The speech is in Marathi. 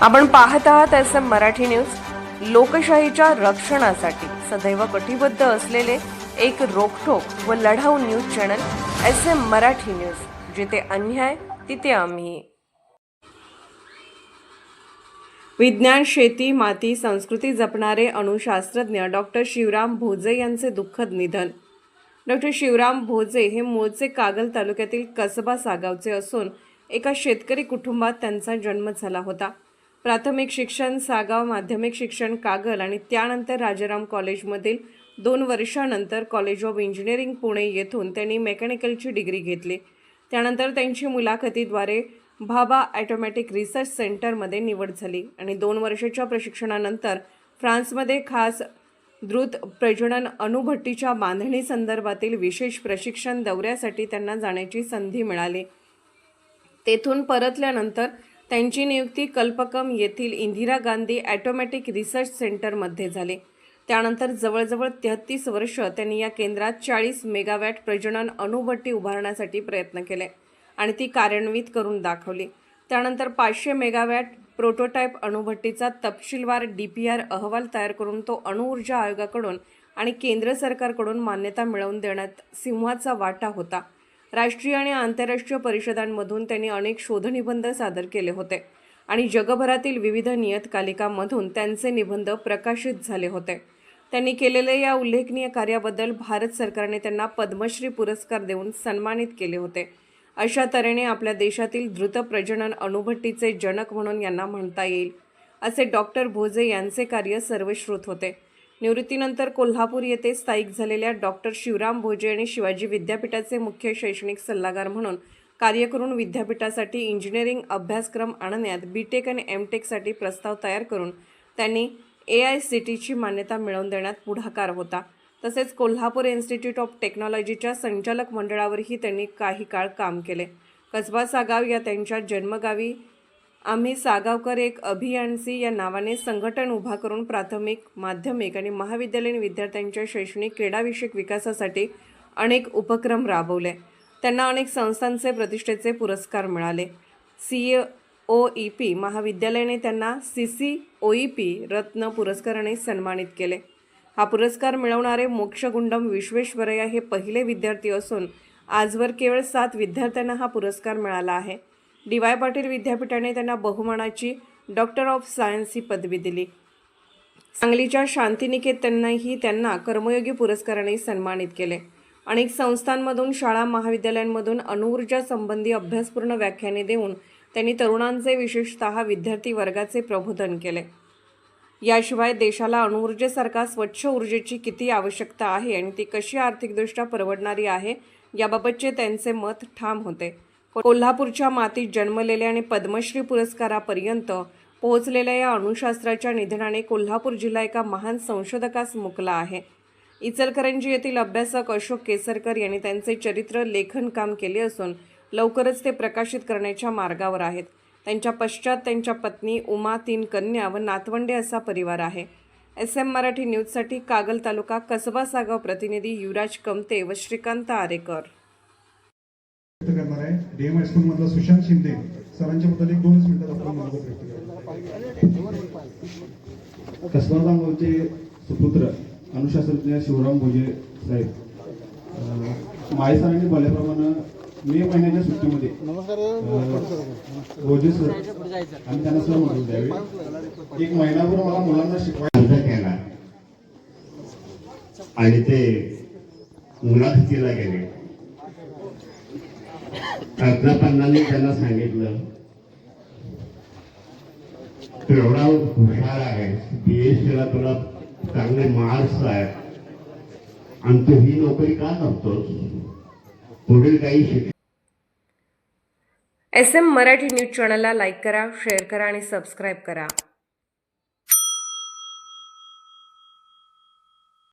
आपण पाहत आहात एस एम मराठी न्यूज. लोकशाहीच्या रक्षणासाठी सदैव कटिबद्ध असलेले एक रोखोक व लढाऊ news channel S M Marathi news. जिथे अन्याय तिथे आम्ही. विज्ञान शेती माती संस्कृती जपणारे अणुशास्त्रज्ञ डॉक्टर शिवराम भोजे यांचे दुःखद निधन. डॉक्टर शिवराम भोजे हे मूळचे कागल तालुक्यातील कसबा सागावचे असून एका शेतकरी कुटुंबात त्यांचा जन्म झाला होता. प्राथमिक शिक्षण सागाव माध्यमिक शिक्षण कागल आणि त्यानंतर राजाराम कॉलेजमधील दोन वर्षानंतर कॉलेज ऑफ इंजिनिअरिंग पुणे येथून त्यांनी मेकॅनिकलची डिग्री घेतली. त्यानंतर त्यांची मुलाखतीद्वारे भाबा ॲटोमॅटिक रिसर्च सेंटरमध्ये निवड झाली आणि दोन वर्षाच्या प्रशिक्षणानंतर फ्रान्समध्ये खास द्रुत प्रजनन अणुभट्टीच्या बांधणी संदर्भातील विशेष प्रशिक्षण दौऱ्यासाठी त्यांना जाण्याची संधी मिळाली. तेथून परतल्यानंतर त्यांची नियुक्ती कल्पकम येथील इंदिरा गांधी ॲटोमॅटिक रिसर्च सेंटरमध्ये झाली. त्यानंतर जवळजवळ तेहत्तीस वर्ष त्यांनी या केंद्रात चाळीस मेगावॅट प्रजनन अणुभट्टी उभारण्यासाठी प्रयत्न केले आणि ती कार्यान्वित करून दाखवली. त्यानंतर पाचशे मेगावॅट प्रोटोटाईप अणुभट्टीचा तपशीलवार डी पी आर अहवाल तयार करून तो अणुऊर्जा आयोगाकडून आणि केंद्र सरकारकडून मान्यता मिळवून देण्यात सिंहाचा वाटा होता. राष्ट्रीय आणि आंतरराष्ट्रीय परिषदांमधून त्यांनी अनेक शोधनिबंध सादर केले होते. आणि जगभरातील विविध नियतकालिकांमधून त्यांचे निबंध प्रकाशित झाले होते. त्यांनी केलेल्या या उल्लेखनीय कार्याबद्दल भारत सरकारने त्यांना पद्मश्री पुरस्कार देऊन सन्मानित केले होते. अशा तऱ्हेने आपल्या देशातील द्रुत प्रजनन अणुभट्टीचे जनक म्हणून यांना म्हणता येईल असे डॉक्टर भोजे यांचे कार्य सर्वश्रुत होते. निवृत्तीनंतर कोल्हापूर येथे स्थायिक झालेल्या डॉक्टर शिवराम भोजे आणि शिवाजी विद्यापीठाचे मुख्य शैक्षणिक सल्लागार म्हणून कार्य करून विद्यापीठासाठी इंजिनिअरिंग अभ्यासक्रम आणण्यात बी टेक आणि एम टेकसाठी प्रस्ताव तयार करून त्यांनी ए आय सी टीची मान्यता मिळवून देण्यात पुढाकार होता. तसेच कोल्हापूर इन्स्टिट्यूट ऑफ टेक्नॉलॉजीच्या संचालक मंडळावरही त्यांनी काही काळ काम केले. कसबा सागाव या त्यांच्या जन्मगावी आम्ही सागावकर एक अभियांसी या नावाने संघटन उभा करून प्राथमिक माध्यमिक आणि महाविद्यालयीन विद्यार्थ्यांच्या शैक्षणिक क्रीडाविषयक विकासासाठी अनेक उपक्रम राबवले. त्यांना अनेक संस्थांचे प्रतिष्ठेचे पुरस्कार मिळाले. सी ओ ई पी महाविद्यालयाने त्यांना C C O E P रत्न पुरस्काराने सन्मानित केले. हा पुरस्कार मिळवणारे मोक्षगुंडम विश्वेश्वरय्या हे पहिले विद्यार्थी असून आजवर केवळ सात विद्यार्थ्यांना हा पुरस्कार मिळाला आहे. डी वाय पाटील विद्यापीठाने त्यांना बहुमानाची डॉक्टर ऑफ सायन्स ही पदवी दिली. सांगलीच्या शांतिनिकेतनही त्यांना कर्मयोगी पुरस्काराने सन्मानित केले. अनेक संस्थांमधून शाळा महाविद्यालयांमधून अणुऊर्जा संबंधी अभ्यासपूर्ण व्याख्याने देऊन त्यांनी तरुणांचे विशेषतः विद्यार्थी वर्गाचे प्रबोधन केले. याशिवाय देशाला अणुऊर्जेसारखा स्वच्छ ऊर्जेची किती आवश्यकता आहे आणि ती कशी आर्थिकदृष्ट्या परवडणारी आहे याबाबतचे त्यांचे मत ठाम होते. कोल्हापूरच्या मातीत जन्मलेले आणि पद्मश्री पुरस्कारापर्यंत पोहोचलेल्या या अणुशास्त्राच्या निधनाने कोल्हापूर जिल्हा एका महान संशोधकास मुकला आहे. इचलकरंजी येथील अभ्यासक अशोक केसरकर यांनी त्यांचे चरित्र लेखन काम केले असून लवकरच ते प्रकाशित करण्याच्या मार्गावर आहेत. त्यांच्या पश्चात त्यांच्या पत्नी उमा तीन कन्या व नातवंडे असा परिवार आहे. एस एम मराठी न्यूजसाठी कागल तालुका कसबा सागाव प्रतिनिधी युवराज कमते व श्रीकांत आरेकर. करणार आहे. डीएम हायस्कूल मधला सुशांत शिंदे सरांच्या बद्दल एक दोनच मिनिटात आपण मनोगत व्यक्त कसबा गावचे सुपुत्र अणुशास्त्रज्ञ शिवराम भोजे साहेब. अं, माळे सरांनी बोलल्याप्रमाणे मे महिन्याच्या सुट्टीमध्ये भोजे सर आणि त्यांना सर म्हणून द्यावे. एक महिनाभर मला मुलांना शिकवायला केला. आणि ते मुलाखतीला गेले. प्राध्यापकांनी त्यांना सांगितलं तू एवढा हुशार आहे. बीएससीला तुला चांगले मार्क्स आहेत. आणि तू ही नोकरी का करतोस? पुढील काही शिक एस एम मराठी न्यूज चॅनलला लाईक करा शेअर करा आणि सबस्क्राईब करा.